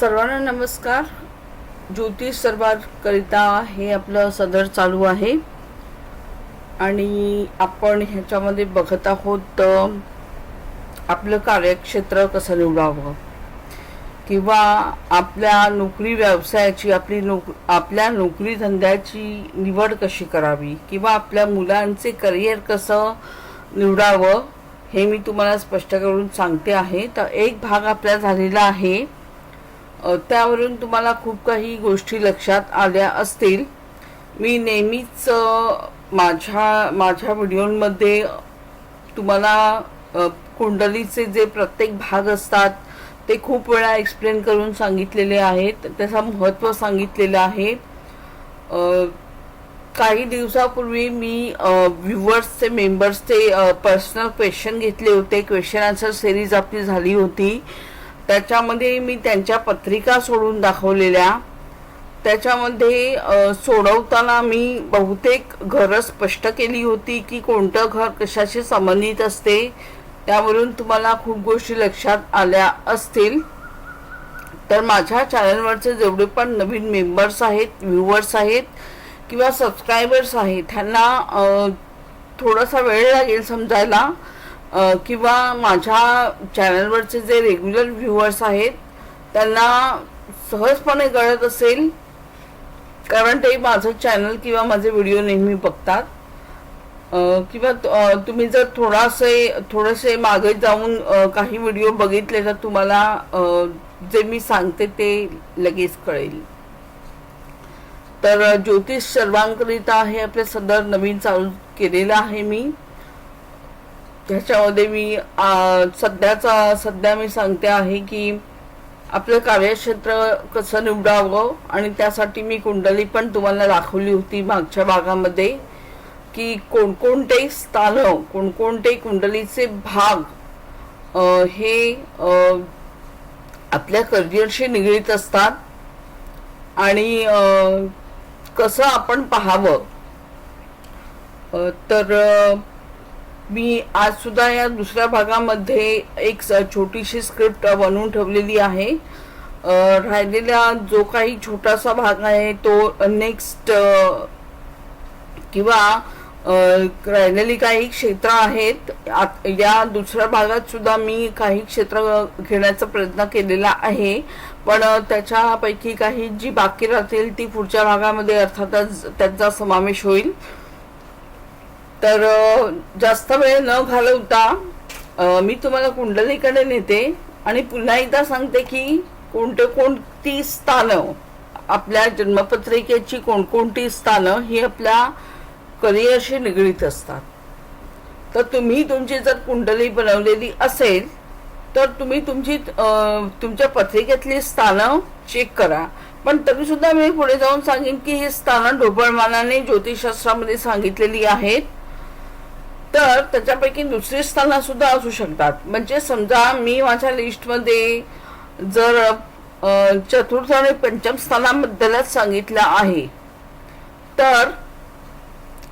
सर्वांना नमस्कार. ज्योतिष सर्वांकरिता हे आपलं सदर चालू आहे. आणि आपण ह्याच्यामध्ये बघत आहोत आपलं कार्यक्षेत्र कसं निवडावं? किंवा आपल्या नोकरी व्यवसायाची आपली नोक आपल्या नोकरी धंद्याची निवड कशी करावी? किंवा आपल्या मुलांचे करिअर कसं निवडावं? हे मी तुम्हाला स्पष्ट करून सांगते आहे. तर एक भाग आपला झालेला आहे. त्यावरून तुम्हाला खूप काही गोष्टी लक्षात आल्या असतील. मी नेहमीच माझ्या माझ्या व्हिडिओमध्ये तुम्हाला कुंडलीचे जे प्रत्येक भाग असतात ते खूप वेळा एक्सप्लेन करून सांगितलेले आहेत. त्याचं महत्त्व सांगितलेलं आहे. काही दिवसापूर्वी मी व्ह्युअर्सचे मेंबर्सचे पर्सनल क्वेश्चन घेतले होते. क्वेश्चन आन्सर सिरीज आपली झाली होती. त्याच्यामध्ये मी त्यांच्या पत्रिका सोडून दाखवलेल्या. त्याच्यामध्ये सोडवताना मी बहुतेक घरं स्पष्ट केली होती की कोणतं घर कशाशी संबंधित असते त्यावरून तुम्हाला खूप गोष्टी लक्षात आल्या असतील. तर माझ्या चॅनलवरचे जेवढे पण नवीन मेंबर्स आहेत व्ह्युअर्स आहेत किंवा सबस्क्रायबर्स आहेत त्यांना थोडासा वेळ लागेल समजायला. किंवा माझ्या चॅनलवरचे जे रेग्युलर व्ह्युअर्स आहेत त्यांना सहजपणे कळत असेल कारण ते माझं चॅनल किंवा माझे व्हिडिओ नेहमी बघतात. किंवा तुम्ही जर थोडासे थोडेसे मागे जाऊन काही व्हिडिओ बघितले तर तुम्हाला जे मी सांगते ते लगेच कळेल. तर ज्योतिष सर्वांकरिता हे आपले सदर नवीन चालू केलेलं आहे मी. त्याच्यामध्ये मी सध्याचा सध्या मी सांगते आहे की आपलं कार्यक्षेत्र कसं निवडावं आणि त्यासाठी मी कुंडली पण तुम्हाला दाखवली होती मागच्या भागामध्ये की कोणकोणते स्थान कोणकोणते कुंडलीचे भाग हे आपल्या करिअरशी निगडीत असतात आणि कसं आपण पाहावं. तर मी आज सुद्धा या दुसऱ्या भागामध्ये एक छोटीशी स्क्रिप्ट बनवून ठेवलेली आहे. राहिलेला जो काही छोटासा भाग आहे तो नेक्स्ट किंवा राहिलेली काही क्षेत्र आहेत. या दुसऱ्या भागात सुद्धा मी काही क्षेत्र घेण्याचा प्रयत्न केलेला आहे. पण त्याच्यापैकी काही जी बाकी राहतील ती पुढच्या भागामध्ये अर्थातच त्यांचा समावेश होईल. तर जास्त वेळ न घालवता मी तुम्हाला कुंडलीकडे नेते आणि पुन्हा एकदा सांगते की कोणते कोणती स्थानं आपल्या जन्मपत्रिकेची कोणकोणती स्थानं ही आपल्या करिअरशी निगडीत असतात. तर तुम्ही तुमची जर कुंडली बनवलेली असेल तर तुम्ही तुमची तुमच्या पत्रिकेतली स्थानं चेक करा. पण तरी सुद्धा मी पुढे जाऊन सांगेन की ही स्थानं ढोबळमानाने ज्योतिषशास्त्रामध्ये सांगितलेली आहेत. तर त्याच्यापैकी दुसरी स्थानं सुद्धा असू शकतात. म्हणजे समजा मी माझ्या लिस्टमध्ये जर चतुर्थ आणि पंचम स्थानाबद्दलच सांगितलं आहे तर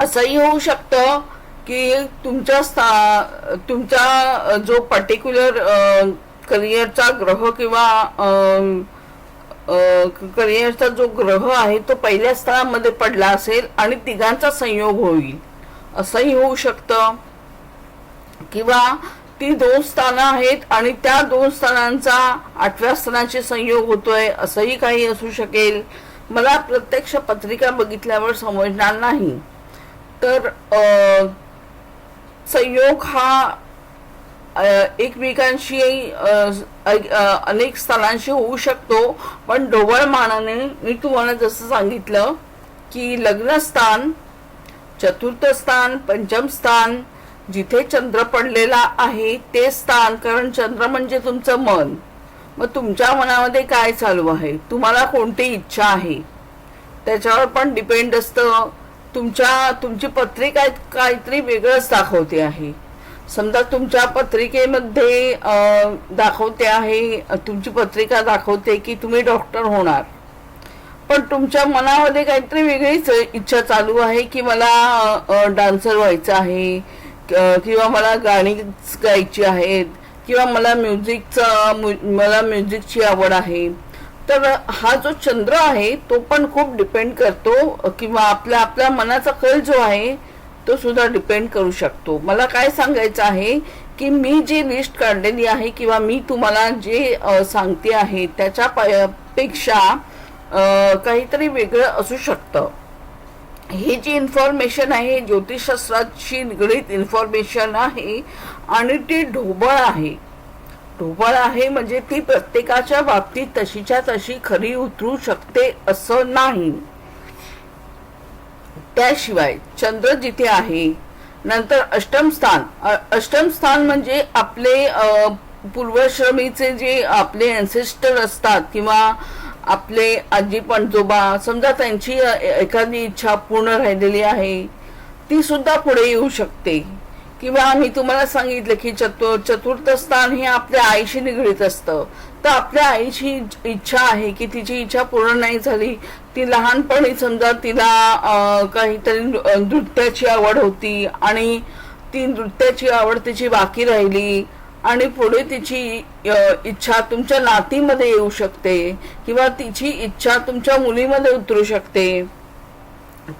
असंही होऊ शकतं की तुमच्या स्था तुमचा जो पर्टिक्युलर करिअरचा ग्रह किंवा करिअरचा जो ग्रह आहे तो पहिल्या स्थळामध्ये पडला असेल आणि तिघांचा संयोग होईल. असंही होऊ शकतं. किंवा ती दोन स्थानं आहेत आणि त्या दोन स्थानांचा आठव्या स्थानाचे संयोग होतोय असंही काही असू शकेल. मला प्रत्यक्ष पत्रिका बघितल्यावर समजणार नाही. तर संयोग हा एकमेकांशी अनेक स्थानांशी होऊ शकतो. पण ढोबळ मानाने मी तुम्हाला जसं सांगितलं की लग्नस्थान चतुर्थ स्थान पंचम स्थान जिथे चंद्र पडलेला आहे ते स्थान. कारण चंद्र म्हणजे तुमचं मन. मग तुमच्या मनामध्ये काय चालू आहे? तुम्हाला कोणती इच्छा आहे? त्याच्यावर पण डिपेंड असतं. तुमच्या तुमची पत्रिका काहीतरी वेगळंच दाखवते आहे. समजा तुमच्या पत्रिकेमध्ये दाखवते आहे तुमची पत्रिका दाखवते की तुम्ही डॉक्टर होणार. पण तुमच्या मनामध्ये काहीतरी वेगळीच इच्छा चालू आहे की मला डान्सर व्हायचं आहे किंवा मला गाणी गायची आहेत किंवा मला म्युझिकचा मला म्युझिकची आवड आहे. तर हा जो चंद्र आहे तो पण खूप डिपेंड करतो किंवा आपल्या आपल्या मनाचा कल जो आहे तो सुद्धा डिपेंड करू शकतो. मला काय सांगायचं आहे की मी जी लिस्ट काढलेली आहे किंवा मी तुम्हाला जे सांगते आहे त्याच्या प- पेक्षा काहीतरी वेगळं असू शकतं. ही जी इन्फॉर्मेशन आहे ज्योतिषशास्त्राशी निगडीत इन्फॉर्मेशन आहे आणि ती ढोबळ आहे. ढोबळ आहे म्हणजे ती प्रत्येकाच्या बाबतीत तशीच्या तशी खरी उतरू शकते असं नाही. त्याशिवाय चंद्र जिथे आहे नंतर अष्टम स्थान. अष्टम स्थान म्हणजे आपले पूर्वश्रमीचे जे आपले अँसेस्टर असतात किंवा आपले आजी पणजोबा समजा त्यांची एखादी इच्छा पूर्ण राहिलेली आहे ती सुद्धा पुढे येऊ शकते. किंवा मी तुम्हाला सांगितलं की चतुर चतुर्थ स्थान हे आपल्या आईशी निगडीत असतं. तर आपल्या आईची इच्छा आहे की तिची इच्छा पूर्ण नाही झाली ती लहानपणी समजा तिला काहीतरी नृ- नृत्याची आवड होती आणि ती नृत्याची आवड तिची बाकी राहिली आणि पुढे तिची इच्छा तुमच्या नातीमध्ये येऊ शकते किंवा तिची इच्छा तुमच्या मुलीमध्ये उतरू शकते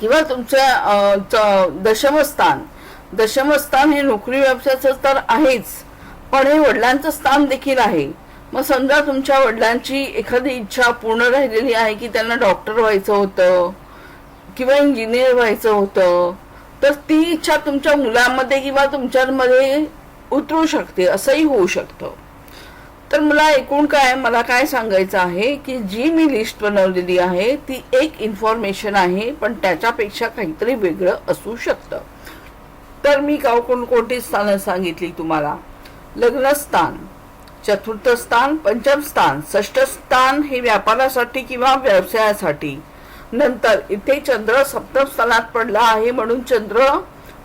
किंवा तुमच्या दशमस्थान. दशमस्थान हे नोकरी व्यवसायाचं तर आहेच पण हे वडिलांचं स्थान देखील आहे. मग समजा तुमच्या वडिलांची एखादी इच्छा पूर्ण राहिलेली आहे की त्यांना डॉक्टर व्हायचं होतं किंवा इंजिनियर व्हायचं होतं तर ती इच्छा तुमच्या मुलांमध्ये किंवा तुमच्यामध्ये उतरू शकते असंही होऊ शकतं. तर मला एकूण काय मला काय सांगायचं आहे की जी मी लिस्ट बनवलेली आहे ती एक इन्फॉर्मेशन आहे पण त्याच्यापेक्षा काहीतरी वेगळं असू शकतं. तर मी गाव कोणकोणती स्थानं सांगितली तुम्हाला? लग्नस्थान चतुर्थ स्थान पंचम स्थान षष्ठ स्थान हे व्यापारासाठी किंवा व्यवसायासाठी. नंतर इथे चंद्र सप्तम स्थानात पडला आहे म्हणून चंद्र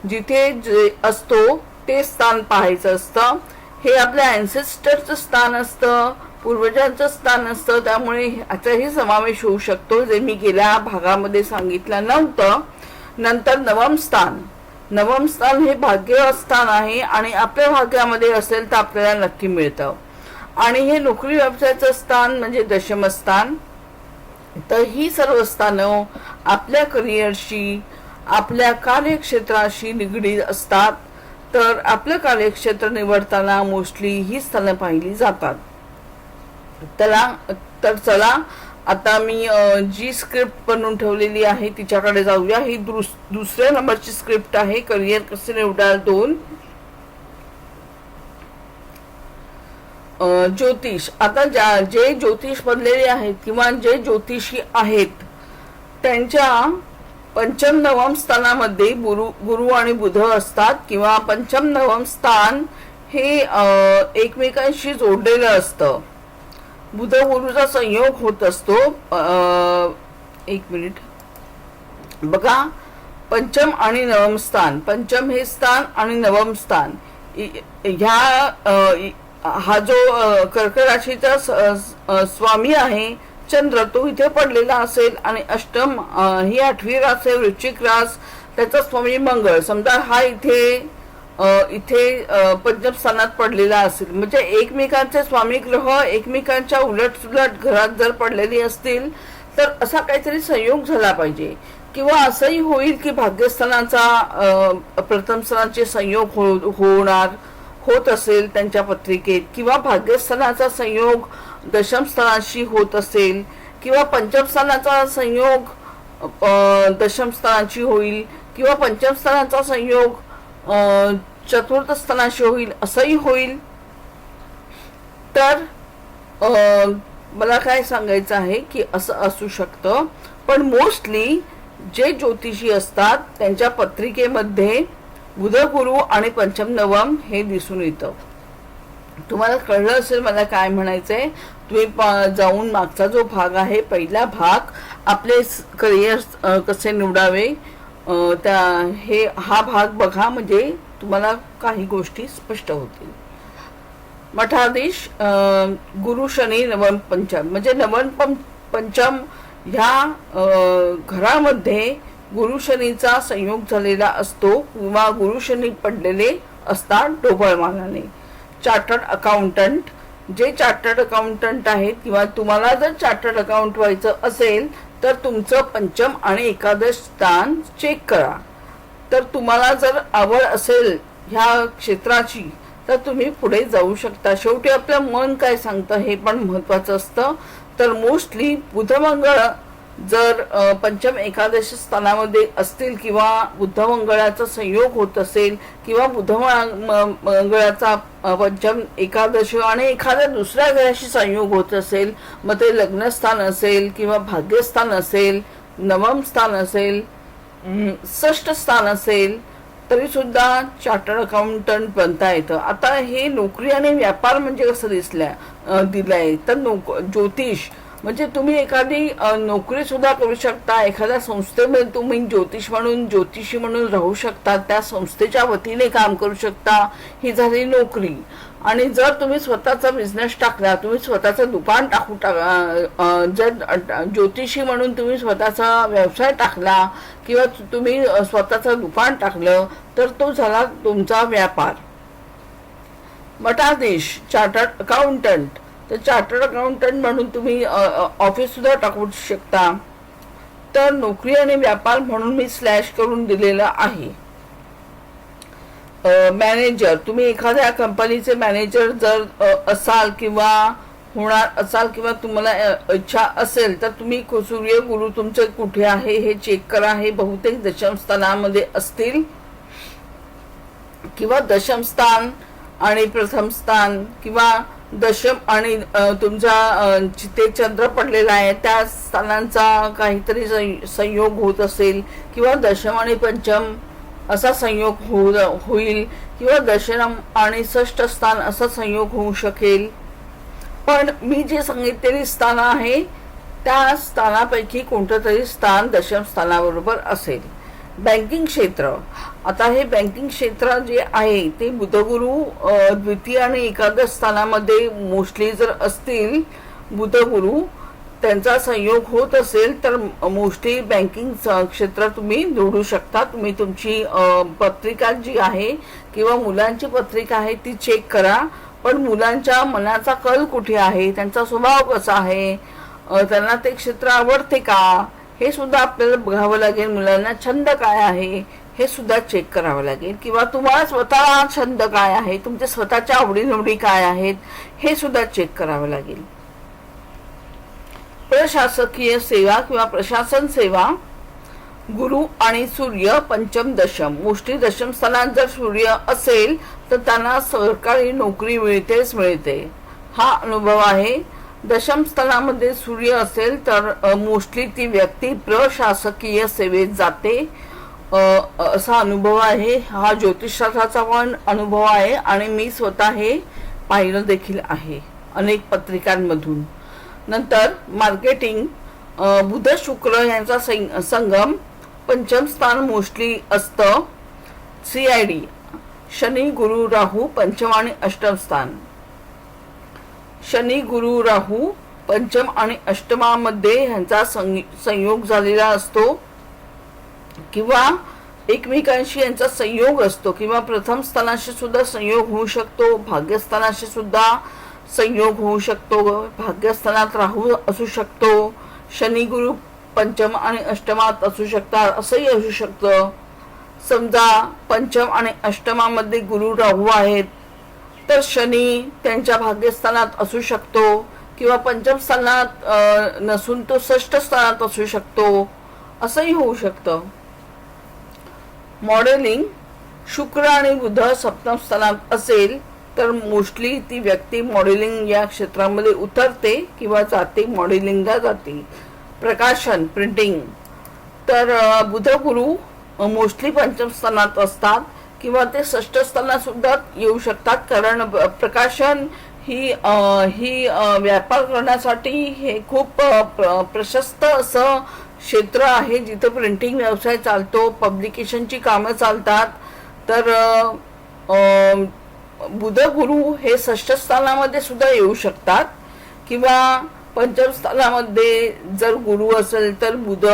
जिथे जे असतो ते स्थान पाहायचं असतं. हे आपल्या अँसेस्टरचं स्थान असतं पूर्वजांचं स्थान असतं. त्यामुळे ह्याचाही समावेश होऊ शकतो. जे मी गेल्या भागामध्ये सांगितलं नव्हतं. नंतर नवम स्थान. नवम स्थान हे भाग्य स्थान आहे आणि आपल्या भाग्यामध्ये असेल तर आपल्याला नक्की मिळतं. आणि हे नोकरी व्यवसायाचं स्थान म्हणजे दशमस्थान तर ही सर्व स्थानं आपल्या करिअरशी आपल्या कार्यक्षेत्राशी निगडीत असतात. तर आपलं कार्यक्षेत्र निवडताना मोस्टली ही स्थळं पाहिली जातात. त्याला तर चला आता मी जी स्क्रिप्ट बनवून ठेवलेली आहे तिच्याकडे जाऊया. ही दुसऱ्या नंबरची स्क्रिप्ट आहे करिअर कसे निवडाल दोन. ज्योतिष. आता ज्या जे ज्योतिष बनलेले आहेत किंवा जे ज्योतिषी आहेत त्यांच्या पंचम नवम स्थानामध्ये गुरु गुरु आणि बुध असतात किंवा पंचम नवम स्थान हे एकमेकांशी जोडलेलं असतं. बुध गुरुचा संयोग होत असतो. एक मिनिट. बघा पंचम आणि नवम स्थान. पंचम हे स्थान आणि नवम स्थान. ह्या हा जो कर्क राशीचा स्वामी आहे चंद्र तो इथे पडलेला असेल आणि अष्टम ही आठवी रास आहे वृश्चिक रास. त्याचा स्वामी मंगळ. समजा हा इथे इथे पंजाब स्थानात पडलेला असेल. म्हणजे एकमेकांचे स्वामी ग्रह एकमेकांच्या उलट सुलट घरात जर पडलेले असतील तर असा काहीतरी संयोग झाला पाहिजे. किंवा असंही होईल की भाग्यस्थानाचा प्रथम स्थानाचे संयोग हो होणार होत असेल त्यांच्या पत्रिकेत. किंवा भाग्यस्थानाचा संयोग दशम स्थानाशी होत असेल किंवा पंचम स्थानाचा संयोग दशम स्थानाची होईल किंवा पंचम स्थानाचा संयोग चतुर्थ स्थानाशी होईल असंही होईल. तर मला काय सांगायचं आहे की असं असू शकतं. पण मोस्टली जे ज्योतिषी असतात त्यांच्या पत्रिकेमध्ये बुधगुरु आणि पंचम नवम हे दिसून येतं. तुम्हाला कळलं असेल मला काय म्हणायचं आहे तुम्ही जाऊन मागचा जो भाग आहे पहिला भाग आपले करिअर कसे निवडावे त्या हे हा भाग बघा म्हणजे तुम्हाला काही गोष्टी स्पष्ट होतील. मठाधीश गुरु शनी नवम पंचम म्हणजे नवम पं- पंचम ह्या घरामध्ये गुरु शनीचा संयोग झालेला असतो किंवा गुरु शनी पडलेले असतात ढोबळमानाने चार्टर्ड अकाउंटंट जे चार्टर्ड अकाउंटंट आहेत किंवा तुम्हाला जर चार्टर्ड अकाउंट व्हायचं असेल तर तुमचं पंचम आणि एकादश स्थान चेक करा. तर तुम्हाला जर आवड असेल ह्या क्षेत्राची तर तुम्ही पुढे जाऊ शकता. शेवटी आपलं मन काय सांगतं हे पण महत्त्वाचं असतं. तर मोस्टली बुधमंगळ जर पंचम एकादश स्थानामध्ये असतील किंवा बुद्धमंगळाचा संयोग होत असेल किंवा बुद्धमंगळाचा पंचम एकादश आणि एखाद्या दुसऱ्या ग्रहाशी संयोग होत असेल मग ते लग्नस्थान असेल किंवा भाग्यस्थान असेल नवम स्थान असेल षष्ठ स्थान असेल तरी सुद्धा चार्टर्ड अकाउंटंट बनता येतं. आता हे नोकरी आणि व्यापार म्हणजे कसं दिसल्या अं, दिलंय? तर नोक ज्योतिष म्हणजे तुम्ही एखादी नोकरी सुद्धा करू शकता एखाद्या संस्थेमध्ये तुम्ही ज्योतिष म्हणून ज्योतिषी म्हणून राहू शकता त्या संस्थेच्या वतीने काम करू शकता ही झाली नोकरी. आणि जर तुम्ही स्वतःचा बिझनेस टाकला तुम्ही स्वतःचं दुकान टाकू टाका जर ज्योतिषी म्हणून तुम्ही स्वतःचा व्यवसाय टाकला किंवा तुम्ही स्वतःचं दुकान टाकलं तर तो झाला तुमचा व्यापार. मटाधीश चार्टर्ड अकाउंटंट. तर चार्टर्ड अकाउंटंट म्हणून तुम्ही ऑफिस सुद्धा टाकू शकता. तर नोकरी आणि व्यापार म्हणून मी स्लॅश करून दिलेलं आहे. मॅनेजर तुम्ही एखाद्या कंपनीचे मॅनेजर जर असाल किंवा होणार असाल किंवा तुम्हाला इच्छा असेल तर तुम्ही सूर्य गुरु तुमचे कुठे आहे हे चेक करा. हे बहुतेक दशमस्थानामध्ये असतील. किंवा दशम स्थान आणि प्रथम स्थान किंवा दशम आणि तुमचा जिथे चंद्र पडलेला आहे त्या स्थानांचा काहीतरी संयोग होत असेल किंवा दशम आणि पंचम असा संयोग होऊ होईल किंवा दशम आणि षष्ठ स्थान असा संयोग होऊ शकेल. पण मी जे सांगितलेली स्थानं आहे त्या स्थानापैकी कोणतं तरी स्थान दशम स्थानाबरोबर असेल. बँकिंग क्षेत्र आता हे बँकिंग क्षेत्र जे आहे ते बुधगुरु द्वितीय आणि एकादश स्थानामध्ये मोस्टली जर असतील बुधगुरु त्यांचा संयोग होत असेल तर मोस्टली बँकिंग क्षेत्र तुम्ही निवडू शकता. तुम्ही तुमची पत्रिका जी आहे किंवा मुलांची पत्रिका आहे ती चेक करा. पण मुलांच्या मनाचा कल कुठे आहे? त्यांचा स्वभाव कसा आहे? त्यांना ते क्षेत्र आवडते का? हे सुद्धा आपल्याला बघावं लागेल. मुलांना छंद काय आहे? हे सुद्धा चेक करावं लागेल. किंवा तुम्हाला स्वतःला छंद काय आहे तुमच्या स्वतःच्या आवडीनिवडी काय आहेत हे सुद्धा चेक करावं लागेल. प्रशासकीय सेवा किंवा प्रशासन सेवा गुरु आणि सूर्य पंचम दशम मोस्टली दशम स्थानात जर सूर्य असेल तर त्यांना सरकारी नोकरी मिळतेच मिळते. हा अनुभव आहे. दशम स्थानामध्ये सूर्य असेल तर मोस्टली ती व्यक्ती प्रशासकीय सेवेत जाते. असा अनुभव आहे. हा ज्योतिषशास्त्राचा पण अनुभव आहे आणि मी स्वतः हे पाहिलं देखील आहे अनेक पत्रिकांमधून. नंतर मार्केटिंग बुध शुक्र यांचा संगम पंचम स्थान मोस्टली असतं. सी आय डी शनी गुरु राहू पंचम आणि अष्टम स्थान. शनी गुरु राहू पंचम आणि अष्टमामध्ये ह्यांचा संयोग झालेला असतो. किंवा एकमेकांशी यांचा संयोग असतो किंवा प्रथम स्थानाशी सुद्धा संयोग होऊ शकतो भाग्यस्थानाशी सुद्धा संयोग होऊ शकतो भाग्यस्थानात राहू असू शकतो शनी गुरु पंचम आणि अष्टमात असू शकतात असंही असू शकतं. समजा पंचम आणि अष्टमामध्ये गुरु राहू आहेत तर शनी त्यांच्या भाग्यस्थानात असू शकतो किंवा पंचम स्थानात नसून तो षष्ठ स्थानात असू शकतो असंही होऊ शकतं. मॉडेलिंग शुक्र आणि बुध सप्तम स्थानात असेल तर मोस्टली ती व्यक्ती मॉडेलिंग या क्षेत्रामध्ये उतरते किंवा जाते मॉडेलिंगला जाते. प्रकाशन प्रिंटिंग. तर बुध गुरु मोस्टली पंचम स्थानात असतात किंवा ते षष्ठ स्थानात सुद्धा येऊ शकतात कारण प्रकाशन ही ही व्यापार करण्यासाठी हे खूप प्रशस्त असं क्षेत्र आहे जिथे प्रिंटिंग व्यवसाय चालतो पब्लिकेशनची कामं चालतात. तर बुध गुरु हे षष्ठ स्थानामध्ये सुद्धा येऊ शकतात. किंवा पंचमस्थानामध्ये जर गुरु असेल तर बुध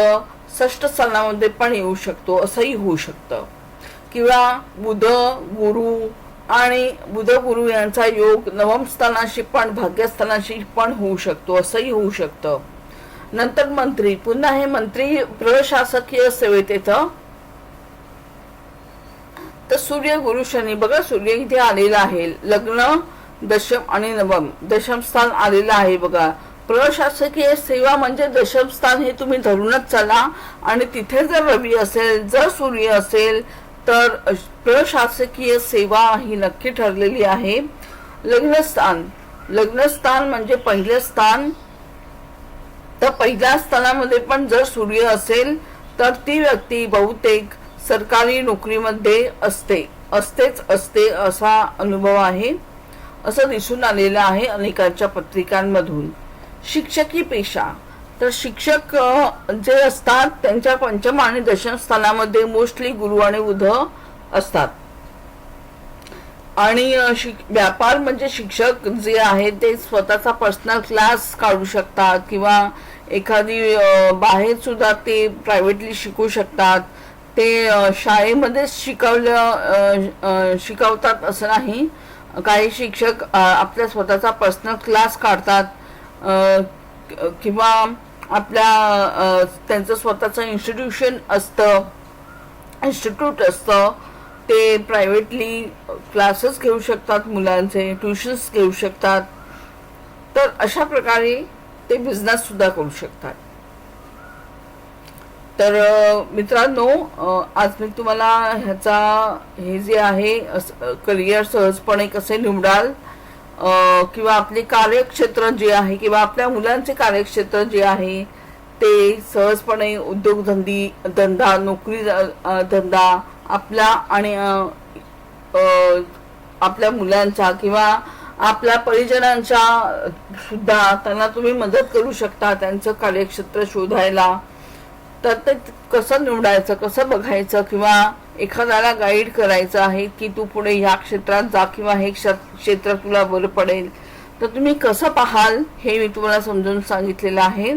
षष्ठ स्थानामध्ये पण येऊ शकतो असंही होऊ शकतं. किंवा बुध गुरु आणि बुध गुरु यांचा योग नवम स्थानाशी पण भाग्यस्थानाशी पण होऊ शकतो असंही होऊ शकतं. नंतर मंत्री पुन्हा हे मंत्री प्रशासकीय सेवेत येतं. तर सूर्य गुरु शनी बघा सूर्य इथे आलेला आहे. लग्न दशम आणि नवम. दशम स्थान आलेलं आहे बघा. प्रशासकीय सेवा म्हणजे दशम स्थान हे तुम्ही धरूनच चला. आणि तिथे जर रवी असेल जर सूर्य असेल तर प्रशासकीय सेवा ही नक्की ठरलेली आहे. लग्नस्थान. लग्नस्थान म्हणजे पहिलं स्थान. तर पहिल्या स्थानामध्ये पण जर सूर्य असेल तर ती व्यक्ती बहुतेक सरकारी नोकरीमध्ये असते. असतेच असते असा अनुभव आहे. असं दिसून आलेलं आहे अनेकांच्या पत्रिकांमधून. शिक्षकी पेशा. तर शिक्षक जे असतात त्यांच्या पंचम आणि दशम स्थानामध्ये मोस्टली गुरु आणि बुध असतात. आणि शिक व्यापार म्हणजे शिक्षक जे आहेत ते स्वतःचा पर्सनल क्लास काढू शकतात किंवा एखादी बाहेर सुद्धा ते प्रायव्हेटली शिकू शकतात. ते शाळेमध्येच शिकवलं शिकवतात असं नाही. काही शिक्षक आपल्या स्वतःचा पर्सनल क्लास काढतात. किंवा आपल्या त्यांचं स्वतःचं इन्स्टिट्यूशन असतं. इन्स्टिट्यूट असतं. ते प्रायव्हेटली क्लासेस घेऊ शकतात मुलांचे ट्युशन्स घेऊ शकतात. तर अशा प्रकारे ते बिझनेस सुद्धा करू शकतात. तर मित्रांनो आज मी तुम्हाला ह्याचा हे जे आहे करिअर सहजपणे कसे निवडाल किंवा आपले कार्यक्षेत्र जे आहे किंवा आपल्या मुलांचे कार्यक्षेत्र जे आहे ते सहजपणे उद्योगधंदी धंदा नोकरी धंदा आपला आणि आपल्या मुलांचा किंवा आपल्या परिजनांच्या सुद्धा त्यांना तुम्ही मदत करू शकता त्यांचं कार्यक्षेत्र शोधायला. तर ते कसं निवडायचं कसं बघायचं किंवा एखाद्याला गाईड करायचं आहे की तू पुढे ह्या क्षेत्रात जा किंवा हे क्षेत्र तुला बरं पडेल. तर तुम्ही कसं पाहाल हे मी तुम्हाला समजून सांगितलेलं आहे.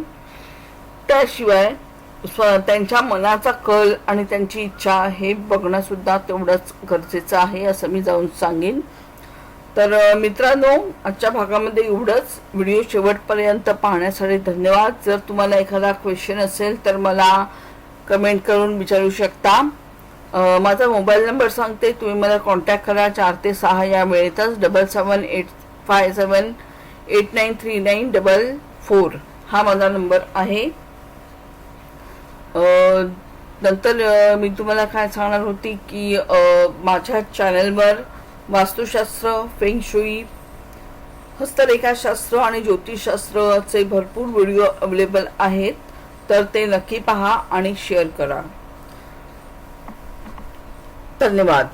त्याशिवाय स्व त्यांच्या मनाचा कल आणि त्यांची इच्छा हे बघणं सुद्धा तेवढंच गरजेचं आहे असं मी जाऊन सांगेन. तर मित्रांनो आजच्या भागामध्ये एवढंच. व्हिडिओ शेवटपर्यंत पाहण्यासाठी धन्यवाद. जर तुम्हाला एखादा क्वेश्चन असेल तर मला कमेंट करून विचारू शकता. माझा मोबाईल नंबर सांगते. तुम्ही मला कॉन्टॅक्ट करा. चार ते सहा या वेळेतच. Double seven eight five seven eight nine three nine double four हा माझा नंबर आहे. नंतर मी तुम्हाला काय सांगणार होती की माझ्या चॅनलवर वास्तुशास्त्र फेंगशुई हस्तरेखाशास्त्र आणि ज्योतिषशास्त्राचे भरपूर व्हिडिओ अवेलेबल आहेत. तर ते नक्की पहा आणि शेअर करा. धन्यवाद.